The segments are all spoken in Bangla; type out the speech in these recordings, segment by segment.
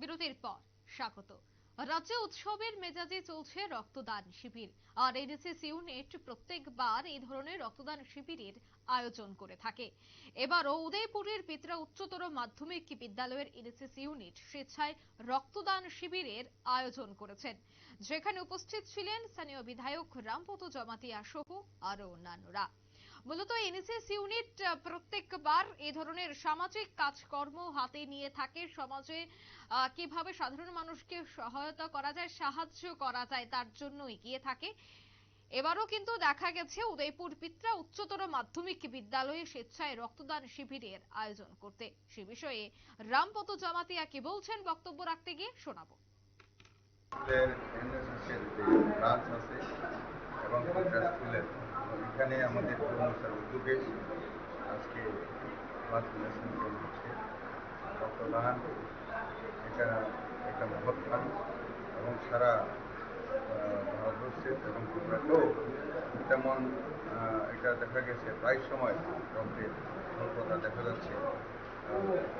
বিরতির পর স্বাগত। রাজ্যে উৎসবের মেজাজে চলছে রক্তদান শিবির। আর এনএসএস ইউনিট প্রত্যেকবার এই ধরনের রক্তদান শিবিরের আয়োজন করে থাকে। এবারও উদয়পুরের পিতরা উচ্চতর মাধ্যমিক বিদ্যালয়ের এনএসএস ইউনিট স্বেচ্ছায় রক্তদান শিবিরের আয়োজন করেছেন। যেখানে উপস্থিত ছিলেন স্থানীয় বিধায়ক রামপত জমাতিয়া সহ আরও অন্যান্যরা। মূলত এনএসএস ইউনিট প্রত্যেকবার এই ধরনের সামাজিক কাজকর্ম হাতে নিয়ে থাকে। সমাজে কীভাবে সাধারণ মানুষকে সহায়তা করা যায়, সাহায্য করা যায়, তার জন্য এগিয়ে থাকে। এবারও কিন্তু দেখা গেছে, উদয়পুর পিত্রা উচ্চতর মাধ্যমিক বিদ্যালয়ে স্বেচ্ছায় রক্তদান শিবিরের আয়োজন করতে। সে বিষয়ে রামপত জামাতিয়া কি বলছেন, বক্তব্য রাখতে গিয়ে শোনাবো। এবং এখানে আমাদের কর্মচার উদ্যোগে আজকে ক্যাম্প হচ্ছে। রক্তদান এটা একটা মহৎ কাজ এবং সারা আহ, ভারতবর্ষে এবং ত্রিপুরাতেও তেমন এটা দেখা গেছে। প্রায় সময় রক্তের স্বল্পতা দেখা যাচ্ছে।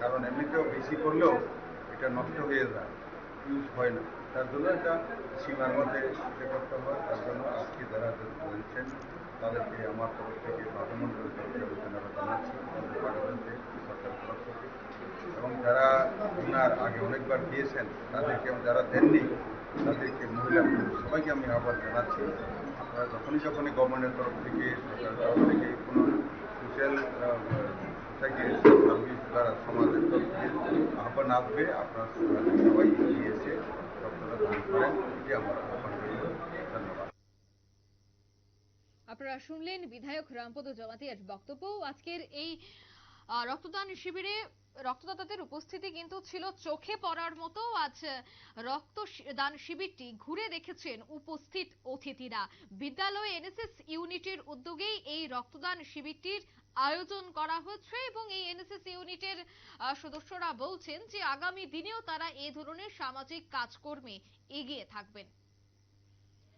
কারণ এমনিতেও বেশি করলেও এটা নষ্ট হয়ে যায় ইউজ হয় না। তার জন্য এটা সীমার মধ্যে করতে হয়। তার জন্য আজকে যারা বলছেন তাদেরকে আমার তরফ থেকে বাবুমন্ডলের তরফ থেকে ধন্যবাদ জানাচ্ছি। এবং যারা ওনার আগে অনেকবার দিয়েছেন তাদেরকে যারা দেননি, তাদেরকে মহিলা সবাইকে আমি আহ্বান জানাচ্ছি। আপনারা যখনই যখনই গভর্নমেন্টের তরফ থেকে, সরকারের তরফ থেকে কোনো সোশ্যাল সোসাইটি সার্ভিস দ্বারা সমাজের তরফ আহ্বান আসবে, আপনারা সবাই এগিয়ে এসে রক্তটা দান করেন। এটি আমার আহ্বান রইল ধন্যবাদ আপনারা শুনলেন বিধায়ক রামপদ জমাতিয়ার বক্তব্য। আজকের এই রক্তদান শিবিরে রক্তদাতাদের উপস্থিতি কিন্তু ছিল চোখে পড়ার মতো। আজ রক্ত দান শিবিরটি ঘুরে দেখেছেন উপস্থিত অতিথিরা। বিদ্যালয় এনএসএস ইউনিটের উদ্যোগেই এই রক্তদান শিবিরটির আয়োজন করা হয়েছে এবং এই এনএসএস ইউনিটের সদস্যরা বলছেন যে আগামী দিনেও তারা এই ধরনের সামাজিক কাজকর্মে এগিয়ে থাকবেন।